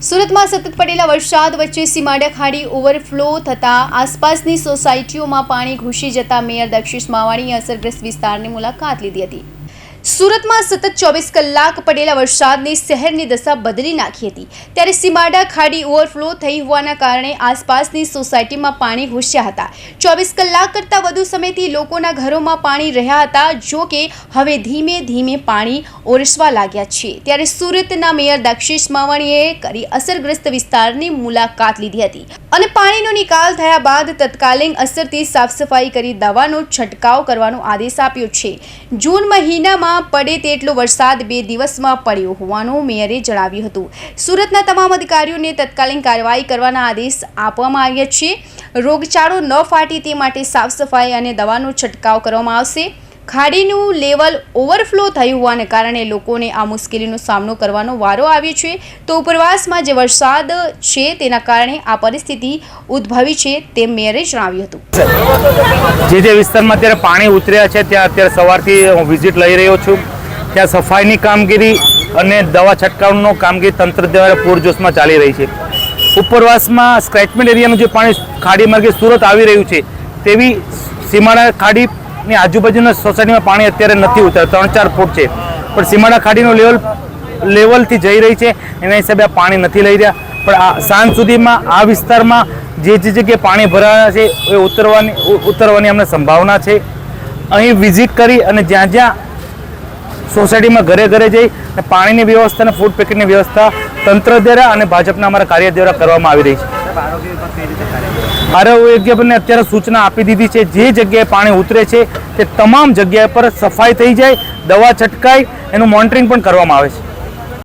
સુરતમાં સતત પડેલા વરસાદ વચ્ચે સીમાડા ખાડી ઓવરફ્લો થતાં આસપાસની સોસાયટીઓમાં પાણી ઘૂસી જતા મેયર દક્ષિશ માવાણીએ અસરગ્રસ્ત વિસ્તારની મુલાકાત લીધી હતી. સુરતમાં સતત ચોવીસ કલાક પડેલા વરસાદની શહેરની દશા બદલી નાખી હતી. ત્યારે સીમાડા ખાડી ઓવરફ્લો થઈ હોવાના કારણે આસપાસની સોસાયટીમાં પાણી ઘૂસ્યા હતા. ચોવીસ કલાક કરતાં વધુ સમયથી લોકોના ઘરોમાં પાણી રહ્યા હતા, જો કે હવે ધીમે ધીમે પાણી ઓરસવા લાગ્યા છે. ત્યારે સુરતના મેયર દક્ષિશ માવાણીએ કરી અસરગ્રસ્ત વિસ્તારની મુલાકાત લીધી હતી અને પાણીનો નિકાલ થયા બાદ તત્કાલીન અસરથી સાફ સફાઈ કરી દવાનો છંટકાવ કરવાનો આદેશ આપ્યો છે. જૂન મહિનામાં પડે તેટલો વરસાદ બે દિવસમાં પડ્યો હોવાનું મેયરે જણાવ્યું હતું. સુરતના તમામ અધિકારીઓને તત્કાલીન કાર્યવાહી કરવાના આદેશ આપવામાં આવ્યા છે. રોગચાળો ન ફાટે તે માટે સાફ સફાઈ અને દવાનો છંટકાવ કરવામાં આવશે. ખાડીનું લેવલ ઓવરફ્લો થયું હોવાને કારણે લોકોને આ મુશ્કેલીનો સામનો કરવાનો વારો આવ્યો છે. તો ઉપરવાસમાં જે વરસાદ છે તેના કારણે આ પરિસ્થિતિ ઉદ્ભવી છે તેમ મેયરે જણાવ્યું હતું. જે જે વિસ્તારમાં અત્યારે પાણી ઉતર્યા છે, ત્યાં અત્યારે સવારથી હું વિઝિટ લઈ રહ્યો છું. ત્યાં સફાઈની કામગીરી અને દવા છંટકાવનો કામગીરી તંત્ર દ્વારા પૂરજોશમાં ચાલી રહી છે. ઉપરવાસમાં સ્ક્રેચમેન્ટ એરિયાનું જે પાણી ખાડી માર્ગે સુરત આવી રહ્યું છે, તેવી સીમાડા ખાડીની આજુબાજુના સોસાયટીમાં પાણી અત્યારે નથી ઉતરતું. ત્રણ ચાર ફૂટ છે. પણ સીમાડા ખાડીનું લેવલ, લેવલથી જઈ રહી છે. એના હિસાબે આ પાણી નથી લઈ રહ્યા. પણ આ સાંજ સુધીમાં આ વિસ્તારમાં જે જે જગ્યાએ પાણી ભરાયા છે, એ ઉતરવાની ઉતરવાની અમને સંભાવના છે. અહીં વિઝિટ કરી અને જ્યાં જ્યાં સોસાયટીમાં ઘરે ઘરે જઈ અને પાણીની વ્યવસ્થા અને ફૂડ પેકેટની વ્યવસ્થા તંત્ર દ્વારા અને ભાજપના અમારા કાર્ય દ્વારા કરવામાં આવી રહી છે. આરોગ્યને અત્યારે સૂચના આપી દીધી છે, જે જગ્યાએ પાણી ઉતરે છે તે તમામ જગ્યાએ પર સફાઈ થઈ જાય, દવા છટકાય, એનું મોનિટરિંગ પણ કરવામાં આવે છે.